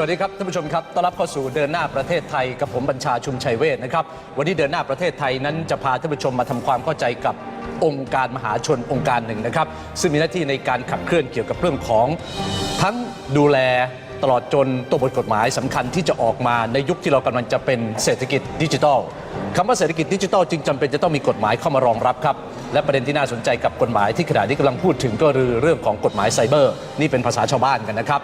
สวัสดีครับท่านผู้ชมครับ ต้อนรับเข้าสู่เดินหน้าประเทศไทยกับผมบัญชาชุมชัยเวทนะครับ วันนี้เดินหน้าประเทศไทยนั้นจะพาท่านผู้ชมมาทำความเข้าใจกับองค์การมหาชนองค์การหนึ่งนะครับ ซึ่งมีหน้าที่ในการขับเคลื่อนเกี่ยวกับเรื่องของ ทั้งดูแลตลอดจนตัวบทกฎหมายสำคัญที่จะออกมาในยุคที่เรากำลังจะเป็นเศรษฐกิจดิจิทัลคำว่าเศรษฐกิจดิจิทัลจึงจำเป็นจะต้องมีกฎหมายเข้ามารองรับครับ และประเด็นที่น่าสนใจกับกฎหมายที่ขณะนี้กำลังพูดถึงก็คือเรื่องของกฎหมายไซเบอร์ นี่เป็นภาษาชาวบ้านกันนะครับ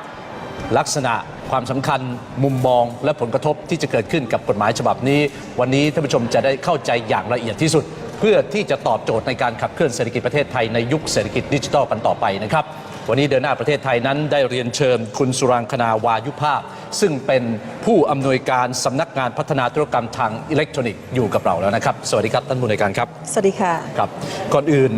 ลักษณะ ความสำคัญมุมมองและผลกระทบที่จะเกิดขึ้นกับกฎหมายฉบับนี้ วันนี้ท่านผู้ชมจะได้เข้าใจอย่างละเอียดที่สุด เพื่อที่จะตอบโจทย์ในการขับเคลื่อนเศรษฐกิจประเทศไทยในยุคเศรษฐกิจดิจิทัลกันต่อไปนะครับ วันนี้เดินหน้าประเทศไทยนั้นได้เรียนเชิญคุณสุรังคนาวายุภาพ ซึ่งเป็นผู้อำนวยการสำนักงานพัฒนาธุรกรรมทางอิเล็กทรอนิกส์อยู่กับเราแล้วนะครับ สวัสดีครับท่านผู้อำนวยการครับ สวัสดีค่ะ ครับ ก่อนอื่น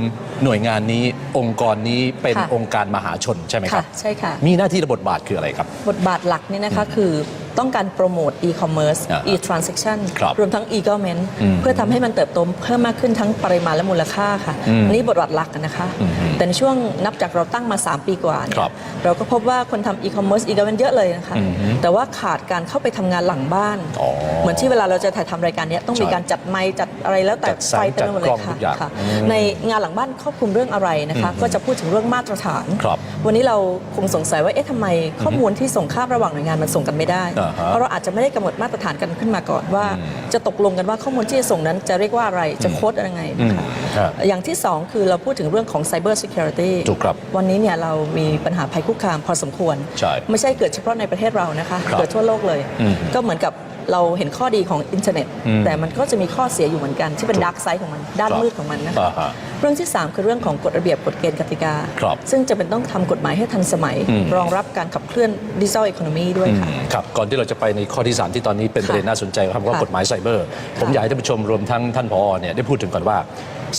หน่วยงานนี้องค์กรนี้เป็นค่ะ องค์การมหาชนใช่ไหมครัค่ะบใช่ค่ะ มีหน้าที่และบทบาทคืออะไรครับ บทบาทหลักนี่นะคะคือ ต้องการโปรโมท e-commerce อ่าฮะ e-transaction ครับรวมทั้ง e-government อืมเพื่อทำให้มันเติบโตเพิ่มมากขึ้นทั้งปริมาณและมูลค่าค่ะ อืมอันนี้บทบาทหลักนะคะ อืมแต่ในช่วงนับจากเราตั้งมา 3 ปีกว่าเนี่ครัยบเราก็พบว่าคนทำ e-commerce e-government เยอะเลยนะคะ อืมแต่ว่าขาดการเข้าไปทำงานหลังบ้าน อ๋อเหมือนที่เวลาเราจะถ่ายทำรายการเนี้ยต้องมีใช่การจัดไมค์จัดอะไรแล้วแต่จัดแสงไฟเต็มไปหมดเลจัดกล้ยองค่ะทุกอย่างค่ะ อืม ในงานหลังบ้านครอบคลุมเรื่องอะไรนะคะ ก็จะพูดถึงเรื่องมาตรฐาน ครับวันนี้เราคงสงสัยว่า เอ๊ะทำไมข้อมูลที่ส่งข้ามระหว่างหน่วยงานมันส่งกันไม่ได้ อ่าฮะเพราะเราอาจจะไม่ได้กำหนดมาตรฐานกันขึ้นมาก่อนว่าอืมจะตกลงกันว่าข้อมูลที่จะส่งนั้นจะเรียกว่าอะไรจะโค้ดอะไรไงนะคะอืมครับอย่างที่ 2 คือเราพูดถึงเรื่องของ Cyber Security ถูกครับวันนี้เนี่ยเรามีปัญหาภัยคุกคามพอสมควรใช่ไม่ใช่เกิดเฉพาะในประเทศเรานะคะครับเกิดทั่วโลกเลยอืมก็เหมือนกับเราเห็นข้อดีของอินเทอร์เน็ตอืมแต่มันก็จะมีข้อเสียอยู่เหมือนกัน ที่เป็นถูกดาร์กไซด์ของมันด้านครับมืดของมันนะคะอ่าฮะเรื่องที่ 3 คือเรื่องของกฎระเบียบกฎเกณฑ์กติกาครับซึ่งจะเป็นต้องทำกฎหมายให้ทันสมัยอืมรองรับการขับเคลื่อนดิจิทัลอีโคโนมีด้วยค่ะอืมครับก่อนที่เราจะไปในข้อที่ 3 ที่ตอนนี้เป็นค่ะประเด็นน่าสนใจคำว่าค่ะกฎหมายไซเบอร์ ผมค่ะอยากให้ท่านผู้ชมรวมทั้งท่านผอเนี่ยได้พูดถึงก่อนว่า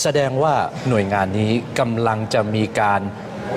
แสดงว่าหน่วยงานนี้กำลังจะมีการ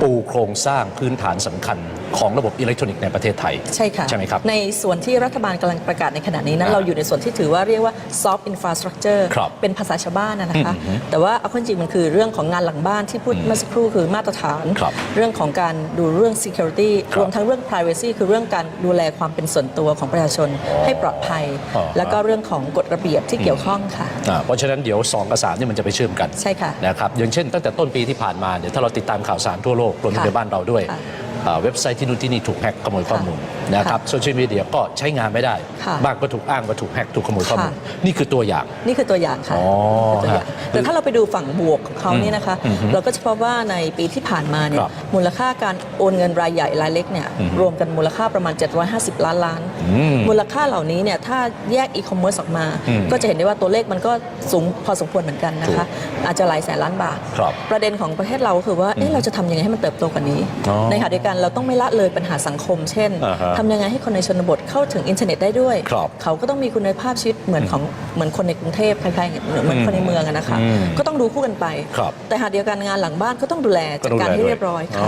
ปูโครงสร้างพื้นฐานสำคัญ ของระบบอิเล็กทรอนิกส์ในประเทศไทย ใช่ค่ะใช่ไหมครับ ในส่วนที่รัฐบาลกำลังประกาศในขณะนี้นั้นอ่าเราอยู่ในส่วนที่ถือว่าเรียกว่า soft infrastructure ครับเป็นภาษาชาวบ้านนะนะคะ อืมแต่ว่าเอาเข้าจริงมันคือเรื่องของงานหลังบ้านที่พูดเมื่อสักครู่คือมาตรฐาน ครับเรื่องของการดูเรื่อง security ครับรวมทั้งเรื่อง privacy คือเรื่องการดูแลความเป็นส่วนตัวของประชาชนให้ปลอดภัย อ๋อ แล้วก็เรื่องของกฎระเบียบที่เกี่ยวข้องค่ะ อ่าเพราะฉะนั้นเดี๋ยว 2 กับ3นี่มันจะไปเชื่อมกันใช่ค่ะนะครับอย่างเช่นตั้งแต่ต้นปีที่ผ่านมาเนี่ยถ้าเราติดตามข่าวสารทั่วโลกรวมถึงค่ะในบ้านเราด้วย ค่ะอ่า เว็บไซต์ที่นู่นที่นี่ถูกแฮ็กขโมยข้อมูลนะครับโซเชียลมีเดียก็ใช้งานไม่ได้ค่ะบ้างก็ถูกอ้างว่าถูกแฮ็กถูกขโมยข้อมูลค่ะนี่คือตัวอย่าง นี่คือตัวอย่างค่ะอ๋อคือตัวอย่างฮะแต่ถ้าเราไปดูฝั่งบวกของเขาเนี่ยนะคะอืมอืมเราก็จะพบว่าในปีที่ผ่านมาเนี่คยรับมูลค่าการโอนเงินรายใหญ่รายเล็กเนี่ยอืมรวมกันมูลค่าประมาณ 750 ล้านล้านอืมมูลค่าเหล่านี้เนี่ยถ้าแยกอีคอมเมิร์ซออกมาอืมก็จะเห็นได้ว่าตัวเลขมันก็สูงพอสมควรเหมือนกันนะคะอาจจะหลายแสนล้านบาทครับประเด็นของประเทศเราก็คือว่าเอ๊ะเราจะทำยังไงให้มันเติบโตกว่านี้อ๋อในขณะเดียวกันเราต้องไม่ละเลยปัญหาสังคม เช่นอ่าฮะทำยังไงให้คนในชนบทเข้าถึงอินเทอร์เน็ตได้ด้วย ครับเขาก็ต้องมีคุณภาพชีวิตเหมือนของเหมือนคนในกรุงเทพคล้ายๆเหมือนคนในเมืองอะนะคะอืมก็ต้องดูคู่กันไป ครับแต่หากเดียวกันงานหลังบ้านก็ต้องดูแลจัดการให้เรียบร้อยค่ะ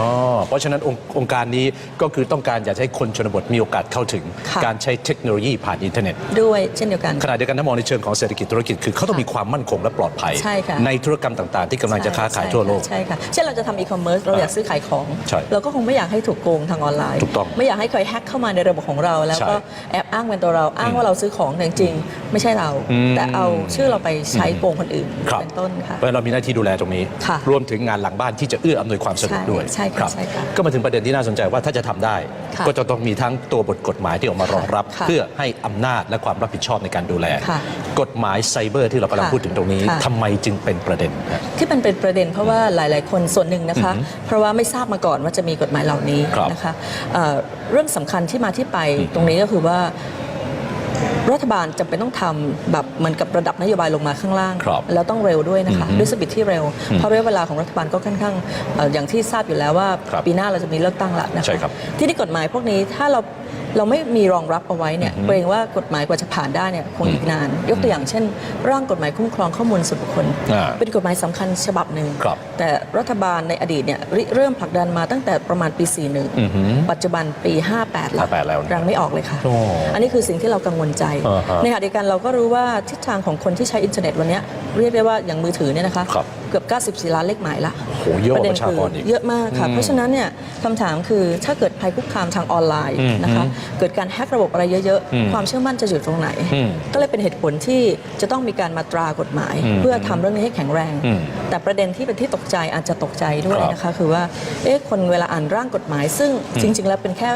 เพราะฉะนั้นองค์องค์การนี้ก็คือต้องการอยากให้คนชนบทมีโอกาสเข้าถึง ค่ะ การใช้เทคโนโลยีผ่านอินเทอร์เน็ต ด้วยเช่นเดียวกัน ขณะเดียวกันถ้ามองในเชิงของเศรษฐกิจธุรกิจคือเขาต้องมีความมั่นคงและปลอดภัยใช่ค่ะ ธุรกรรมต่าง ๆ ที่กำลังจะค้าขายทั่วโลก ใช่ค่ะ เช่นเราจะทำอีคอมเมิร์ซเราอยากซื้อขายของ ใช่เราก็คงไม่อยากให้ถูกโกงทางออนไลน์ ถูกต้องไม่อยากให้ใครแฮ็กเข้ามาในระบบของเรา แล้วก็ใช่แอบอ้างเป็นตัวเราอ้างว่าเราซื้อของแต่จริงๆ ไม่ใช่เรา อืม แต่เอาชื่อเราไปใช้โกงคนอื่นครับเป็นต้นค่ะ เพราะฉะนั้นเรามีหน้าที่ดูแลตรงนี้ ค่ะรวมถึงงานหลังบ้านที่จะเอื้ออำนวยความสะดวกใช่ด้วยใช่ค่ะครับ ใช่ค่ะก็มาถึงประเด็นที่น่าสนใจว่าถ้าจะทำได้ ค่ะก็จะต้องมีทั้งตัวบทกฎหมายที่ออกมารองรับ ค่ะเพื่อให้อำนาจและความรับผิดชอบในการดูแล ค่ะกฎหมายไซเบอร์ที่เรากำลังค่ะพูดถึงตรงนี้ค่ะ ทำไมจึงเป็นประเด็นฮะ ที่มันเป็นประเด็นเพราะว่าหลาย ๆ คนส่วนหนึ่งนะคะ เพราะว่าไม่ทราบมาก่อนว่าจะมีกฎหมายเหล่านี้ครับนะคะเอ่อเรื่องสำคัญที่มาที่ไปตรงนี้ก็คือว่า รัฐบาลจำเป็นต้องทำแบบเหมือนกับระดับนโยบายลงมาข้างล่างครับแล้วต้องเร็วด้วยนะคะอืมด้วยสปีดที่เร็วอืมเพราะระยะเวลาของรัฐบาลก็ค่อนข้างเอ่ออย่างที่ทราบอยู่แล้วว่าครับปีหน้าเราจะมีเลือกตั้งละนะคะใช่ครับที่นี่กฎหมายพวกนี้ถ้าเราเราไม่มีรองรับเอาไว้เนี่ยเกรงว่ากฎหมายกว่าจะผ่านได้เนี่ยคงอีกนาน ยกตัวอย่างเช่น ร่างกฎหมายคุ้มครองข้อมูลส่วนบุคคลอ่าเป็นกฎหมายสำคัญฉบับหนึ่งครับแต่รัฐบาลในอดีตเนี่ยริเริ่มผลักดันมาตั้งแต่ประมาณปีอือหือ41 ปัจจุบันปี58 58 แล้วยังไม่ออกเลยค่ะโอ้อันนี้คือสิ่งที่เรากังวลใจอ่าฮะในขณะเดียวกันเราก็รู้ว่าทิศทางของคนที่ใช้อินเทอร์เน็ตวันเนี้ยเรียกได้ว่าอย่างมือถือเนี่ยนะคะครับเกือบ 94 ล้านเลขหมายละโหเยอะกประว่าเด็ประชากรอีก เยอะมากค่ะ เพราะฉะนั้นเนี่ยคำถามคือถ้าเกิดภัยคุกคามทางออนไลน์อืมนะคะเกิดการแฮกระบบอะไรเยอะอืมๆความเชื่อมั่นจะอยู่ตรงไหนอืมก็เลยเป็นเหตุผลที่จะต้องมีการมาตรากฎหมายอืมเพื่อทำเรื่องนี้ให้แข็งแรงอืมแต่ประเด็นที่เป็นที่ตกใจอาจจะตกใจด้วยครับนะคะคือว่าเอ๊ะคนเวลาอ่านร่างกฎหมาย ซึ่งจริง ๆ แล้วเป็นแค่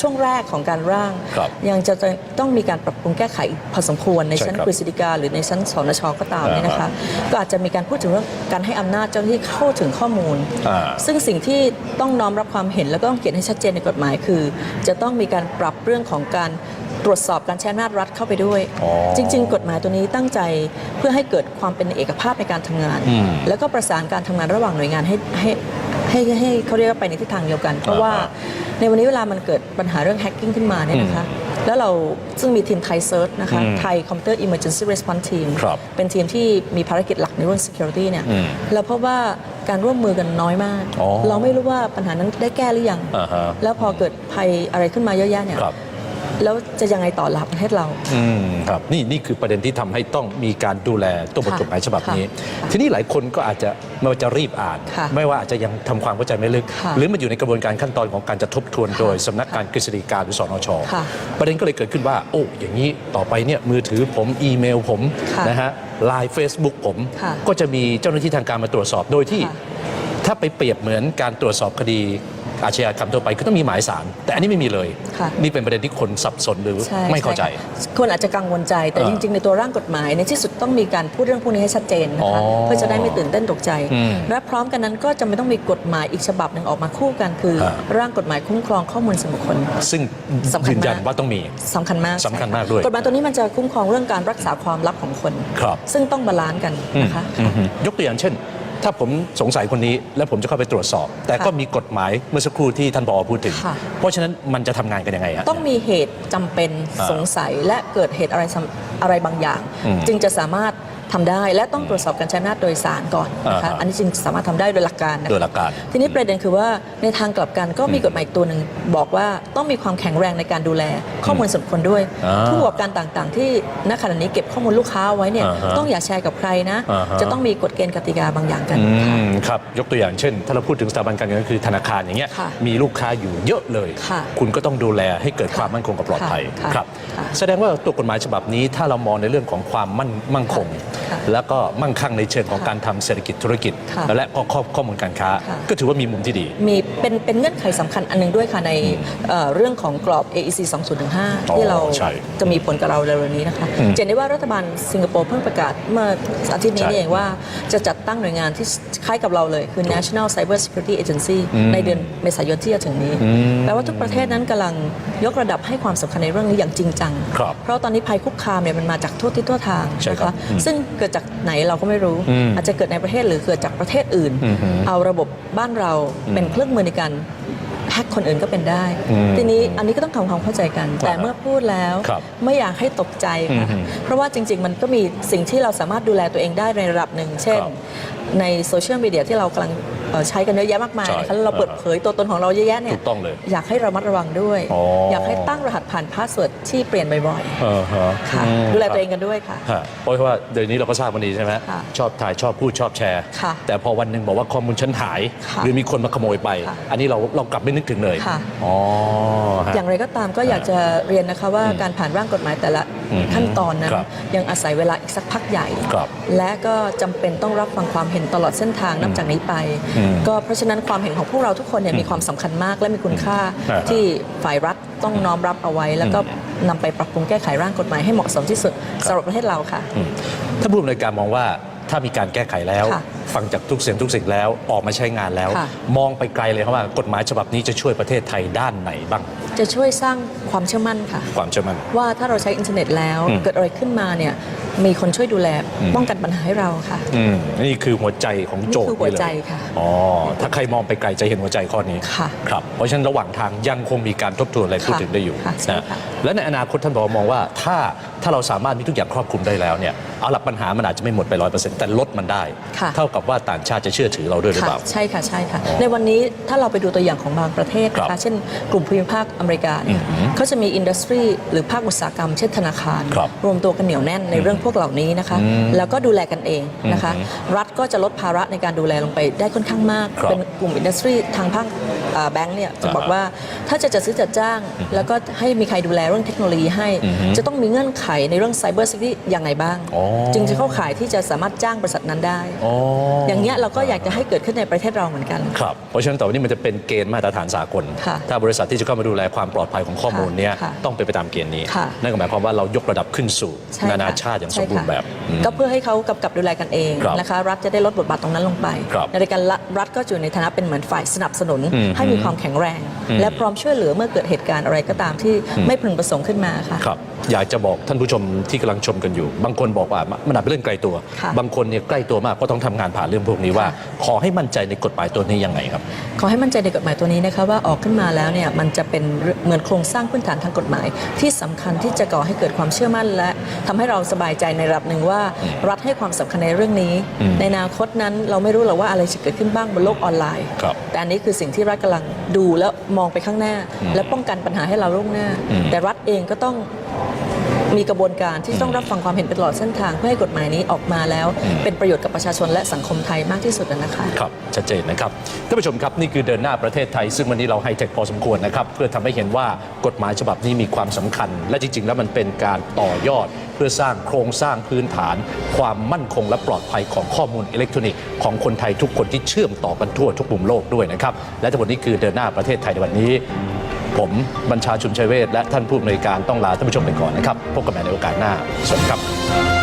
ช่วงแรกของการร่างครับยังจะต้องมีการปรับปรุงแก้ไขอีกพอสมควรในใช่ชั้นครับกฤษฎีกาหรือในชั้นสนชก็ตามเนี่ยนะคะก็อาจจะมีการพูดถึงเรื่องการให้อำนาจเจ้าหน้าที่เข้าถึงข้อมูลอ่าซึ่งสิ่งที่ต้องน้อมรับความเห็นแล้วก็ต้องเขียนให้ชัดเจนในกฎหมายคือ จะต้องมีการปรับเรื่องของการตรวจสอบการใช้อำนาจรัฐเข้าไปด้วยอ๋อจริง ๆ กฎหมายตัวนี้ตั้งใจเพื่อให้เกิดความเป็นเอกภาพในการทำงานอืมแล้วก็ประสานการทำงานระหว่างหน่วยงานให้ให้ให้ให้เขาเรียกว่าไปในทิศทางเดียวกัน เพราะว่าอ่าในวันนี้เวลามันเกิดปัญหาเรื่องแฮกกิ้งขึ้นมาเนี่ยนะคะ แล้วเราซึ่งมีทีมไทยเซิร์ชนะคะอืมไทยคอมพิวเตอร์ Emergency Response Team ครับเป็นทีมที่มีภารกิจหลักในเรื่อง security เนี่ยอืมเราพบว่าการร่วมมือกันน้อยมากอ๋อเราไม่รู้ว่าปัญหานั้นได้แก้หรือยังอ่าฮะแล้วพอเกิดภัยอะไรขึ้นมาเยอะแยะเนี่ยครับ แล้วจะยังไงต่อหลับประเทศเรา อืมครับนี่นี่คือประเด็นที่ทำให้ต้องมีการดูแลตัวบทค่ะกฎหมายฉบับนี้ ค่ะทีนี้หลายคนก็อาจจะไม่ว่าจะรีบอ่าน ค่ะไม่ว่าอาจจะยังทำความเข้าใจไม่ลึก ค่ะหรือมันอยู่ในกระบวนการขั้นตอนของการจะทบทวนค่ะโดยสำนักงานกฤษฎีกาหรือสนชค่ะประเด็นก็เลยเกิดขึ้นว่า โอ้อย่างนี้ต่อไปเนี่ยมือถือผมอีเมลผมค่ะนะฮะไลน์เฟซบุ๊กผม ค่ะก็จะมีเจ้าหน้าที่ทางการมาตรวจสอบโดยที่ ค่ะ ถ้าไปเปรียบเหมือนการตรวจสอบคดี อาชญากรรมทั่วไปก็ต้องมีหมายสาร แต่อันนี้ไม่มีเลย ค่ะนี่เป็นประเด็นที่คนสับสนหรือใช่ไม่เข้าใจช่ค่ะคนอาจจะกังวลใจแต่อ่าจริง ๆ ในตัวร่างกฎหมายในที่สุดต้องมีการพูดเรื่องพวกนี้ให้ชัดเจนนะคะอ๋อเพื่อจะได้ไม่ตื่นเต้นตกใจ อืมและพร้อมกันนั้นก็จะไม่ต้องมีกฎหมายอีกฉบับหนึ่งออกมาคู่กันคืออ่าร่างกฎหมายคุ้มครองข้อมูลส่วนบุคคล ซึ่งสำคัญยืนยันมากว่าต้องมี สำคัญมากสำคัญใช่ะมากด้วย กฎหมายตัวนี้มันจะคุ้มครองเรื่องการรักษาความลับของคน ครับซึ่งต้องบาลานซ์กันนะคะอืมอืมยกตัวอย่างเช่น ถ้าผมสงสัยคนนี้แล้วผมจะเข้าไปตรวจสอบ แต่ก็ค่ะมีกฎหมายเมื่อสักครู่ที่ท่านบอพูดถึง ค่ะ เพราะฉะนั้นมันจะทำงานกันยังไงฮะ ต้องมีเหตุจำเป็นอ่าสงสัยและเกิดเหตุอะไรสำอะไรบางอย่าง อืม จึงจะสามารถ ทำได้และต้องตรวจสอบการใช้อำนาจโดยสารก่อนนะคะอ่าอันนี้จึงสามารถทำได้โดยหลักการนะคะโดยหลักการ ทีนี้ประเด็นคือว่าในทางกลับกันก็มีกฎหมายอีกตัวหนึ่งบอกว่าต้องมีความแข็งแรงในการดูแลข้อมูลส่วนบุคคลด้วยอ่าผู้ประกอบการต่างๆ ที่ณขณะนี้เก็บข้อมูลลูกค้าเอาไว้เนี่ยอ่าฮะต้องอย่าแชร์กับใครนะ อ่าฮะ จะต้องมีกฎเกณฑ์กติกาบางอย่างกัน อืค่ะมครับ ยกตัวอย่างเช่น ถ้าเราพูดถึงสถาบันการเงินก็คือธนาคารอย่างเงี้ยค่ะมีลูกค้าอยู่เยอะเลย ค่ะคุณก็ต้องดูแลให้เกิดค่ะความมั่นคงกับปลอดภัยค่ะครับค่ะ แสดงว่าตัวกฎหมายฉบับนี้ถ้าเรามองในเรื่องของความมั่นมั่งคงค่ะแล้วก็มั่งคั่งในเชิงของค่ะการทำเศรษฐกิจธุรกิจค่ะและก็ข้อข้อมูลการค้าค่ะก็ถือว่ามีมุมที่ดี มีเป็นเป็นเงื่อนไขสำคัญอันหนึงด้วยค่ะในเอ่อเรื่องของกรอบ AEC 2015 ที่เราใช่จะมีผลกับเราเร็วๆนี้นะคะอืมจะเห็นได้ว่ารัฐบาลสิงคโปร์เพิ่งประกาศเมื่ออาทิตย์นี้ใช่นี่เองว่าจะจัดตั้งหน่วยงานที่คล้ายกับเราเลย คือ National Cyber Security Agency อืมในเดือนเมษายนที่จะถึงนี้อืมแปลว่าทุกประเทศนั้นกำลังยกระดับให้ความสำคัญในเรื่องนี้อย่างจริงจังครับเพราะตอนนี้ภัยคุกคามเนี่ยมันมาจากทั่วทิศทั่วทางใช่นะครัคะบอืมซึ่งเกิดจากไหนเราก็ไม่รู้ อืมอาจจะเกิดในประเทศหรือเกิดจากประเทศอื่น อือหือเอาระบบบ้านเราเป็นเครื่องมือในการแฮกคนอื่นก็เป็นได้ อืมทีนี้อันนี้ก็ต้องทำความเข้าใจกัน แต่เมื่อพูดแล้ว ครับไม่อยากให้ตกใจค่ะอือหือเพราะว่าจริง ๆ มันก็มีสิ่งที่เราสามารถดูแลตัวเองได้ในระดับหนึ่ง เช่น ครับ ในโซเชียลมีเดียที่เรากำลังเอ่อ ใช้กันเยอะแยะมากมายใช่นะคะแล้วเราเปิดเผยตัวตนของเราเยอะแยะเนี่ยถูกต้องเลย อยากให้ระมัดระวังด้วย อ๋ออ อยากให้ตั้งรหัสผ่านพาสเวิร์ดที่เปลี่ยนบ่อยเออฮะๆค่ะ อืมดูแลครับตัวเองกันด้วยค่ะฮะเพราะว่าเดี๋ยวนี้เราก็ทราบกันดีใช่ไหมค่ะชอบถ่ายชอบพูดชอบแชร์ ค่ะแต่พอวันหนึ่งบอกว่าข้อมูลฉันหาย ค่ะหรือมีคนมาขโมยไป ค่ะอันนี้เราเรากลับไม่นึกถึงเลยค่ะ อ๋อฮะ อย่างไรก็ตามก็อยากจะเรียนนะคะว่าการผ่านร่างกฎหมายแต่ละอืมขั้นตอนนั้นครับยังอาศัยเวลาอีกสักพักใหญ่ ครับและก็จำเป็นต้องรับฟังความเห็นตลอดเส้นทางนับจากนี้ไป อืมก็เพราะฉะนั้นความเห็นของพวกเราทุกคนเนี่ยมีความสำคัญมากและมีคุณค่าอ่าฮะที่ฝ่ายรัฐต้องน้อมรับเอาไว้ แล้วก็นำไปปรับปรุงแก้ไขร่างกฎหมายให้เหมาะสมที่สุดสำหรับประเทศเราค่ะอืมถ้าผู้อำนวยการมองว่าถ้ามีการแก้ไขแล้วค่ะฟังจากทุกเสียงทุกสิ่งแล้วออกมาใช้งานแล้วค่ะมองไปไกลเลยครับว่ากฎหมายฉบับนี้จะช่วยประเทศไทยด้านไหนบ้าง จะช่วยสร้างความเชื่อมั่นค่ะ ความเชื่อมั่น ว่าถ้าเราใช้อินเทอร์เน็ตแล้วอืม เกิดอะไรขึ้นมาเนี่ยมีคนช่วยดูแลอืมป้องกันปัญหาให้เราค่ะ อืมนี่คือหัวใจของโจทย์นี่คือหัวใจนี่เลยค่ะอ๋อถ้าใครมองไปไกลจะเห็นหัวใจข้อนี้ค่ะ ครับเพราะฉะนั้นระหว่างทางยังคงมีการทบทวนอะไรพูดถึงได้อยู่ค่ะใช่นะค่ะ และในอนาคตท่านบอกมองว่าถ้าถ้าเราสามารถมีทุกอย่างครอบคลุมได้แล้วเนี่ยเอาหลักปัญหามันอาจจะไม่หมดไปร้อยเปอร์เซ็นต์แต่ลดมันได้ ค่ะ เท่ากับว่าต่างชาติจะเชื่อถือเราด้วยหรือค่ะเปล่าใช่ค่ะใช่ค่ะ ในวันนี้ถ้าเราไปดูตัวอย่างของบางประเทศนะครัคะบเช่นกลุ่มภูมิภาคอเมริกาเนี่ยเขาจะมีอินดัสทรีหรือภาคอุตสาหกรรม เช่นธนาคาร ครับรวมตัวกันเหนียวแน่นในเรื่องพวกเหล่านี้นะคะ แล้วก็ดูแลกันเองนะคะ รัฐก็จะลดภาระในการดูแลลงไปได้ค่อนข้างมาก ครับเป็นกลุ่มอินดัสทรีทางภาคอ่าแบงก์เนี่ยจะอ่าบอกว่าถ้าจะจัดซื้อจัดจ้าง แล้วก็ให้มีใครดูแลเรื่องเทคโนโลยีให้ จะต้องมีเงื่อนไขในเรื่องไซเบอร์ซิตี้อย่างไรบ้าง อ๋อจึงจะเข้าข่ายที่จะสามารถจ้างบริษัทนั้นได้ อ๋ออย่างเงี้ยเราก็อยากจะให้เกิดขึ้นในประเทศเราเหมือนกัน ครับ เพราะฉะนั้นต่อไปนี้มันจะเป็นเกณฑ์มาตรฐานสากล ค่ะถ้าบริษัทที่จะเข้ามาดูแลความปลอดภัยของข้อมูลเนี่ยค่ะต้องเป็นไปตามเกณฑ์นี้ ค่ะ นั่นก็หมายความว่าเรายกระดับขึ้นสู่ใช่นานาค่ะชาติอย่างสใช่มบูรณ์ค่ะแบบอืม ก็เพื่อให้เขากำกับดูแลกันเองครับนะคะรัฐจะได้ลดบทบาทตรงนั้นลงไปครับในการรัฐรัฐก็อยู่ในฐานะเป็นเหมือนฝ่ายสนับสนุน อืมให้มีความแข็งแรง อืม และพร้อมช่วยเหลือเมื่อเกิดเหตุการณ์อะไรก็ตามที่ไม่พึงประสงค์ขึ้นมาค่ะ ครับ อยากจะบอกท่านผู้ชมที่กำลังชมกันอยู่ บางคนบอกว่ามันอาจเป็นเรื่องไกลตัว ค่ะบางคนเนี่ยใกล้ตัวมากก็ต้องทำงานผ่านเรื่องพวกนี้ว่า ค่ะ ขอให้มั่นใจในกฎหมายตัวนี้ยังไงครับ ขอให้มั่นใจในกฎหมายตัวนี้นะคะว่าออกขึ้นมาแล้วเนี่ยมันจะเป็นเหมือนโครงสร้างพื้นฐานทางกฎหมาย ที่สำคัญที่จะก่อให้เกิดความเชื่อมั่น และทำให้เราสบายใจในระดับหนึ่งว่า รัฐให้ความสำคัญในเรื่องนี้ อืมในอนาคตนั้นเราไม่รู้หรอกว่าอะไรจะเกิดขึ้นบ้างบนโลกออนไลน์ ครับแต่อันนี้คือสิ่งที่รัฐกำลังดูแล้วมองไปข้างหน้าและป้องกันปัญหาให้เราล่วงหน้า อืม แต่รัฐเองก็ต้อง มีกระบวนการที่ต้องรับฟังความเห็นไปตลอดเส้นทาง เพื่อให้กฎหมายนี้ออกมาแล้ว เป็นประโยชน์กับประชาชนและสังคมไทยมากที่สุดนะคะครับชัดเจนนะครับท่านผู้ชมครับนี่คือเดินหน้าประเทศไทย ซึ่งวันนี้เราไฮเทคพอสมควรนะครับเพื่อทำให้เห็นว่ากฎหมายฉบับนี้มีความสำคัญ และจริง ๆ แล้วมันเป็นการต่อยอด เพื่อสร้างโครงสร้างพื้นฐาน ความมั่นคงและปลอดภัยของข้อมูลอิเล็กทรอนิกส์ของคนไทยทุกคนที่เชื่อมต่อกันทั่วทุกมุมโลกด้วยนะครับและทั้งหมดนี้คือเดินหน้าประเทศไทยในวันนี้ ผมบัญชาชุมชัยเวทและท่านผู้อำนวยการต้องลาท่านผู้ชมไปก่อนนะครับพบกันใหม่ในโอกาสหน้าสวัสดีครับ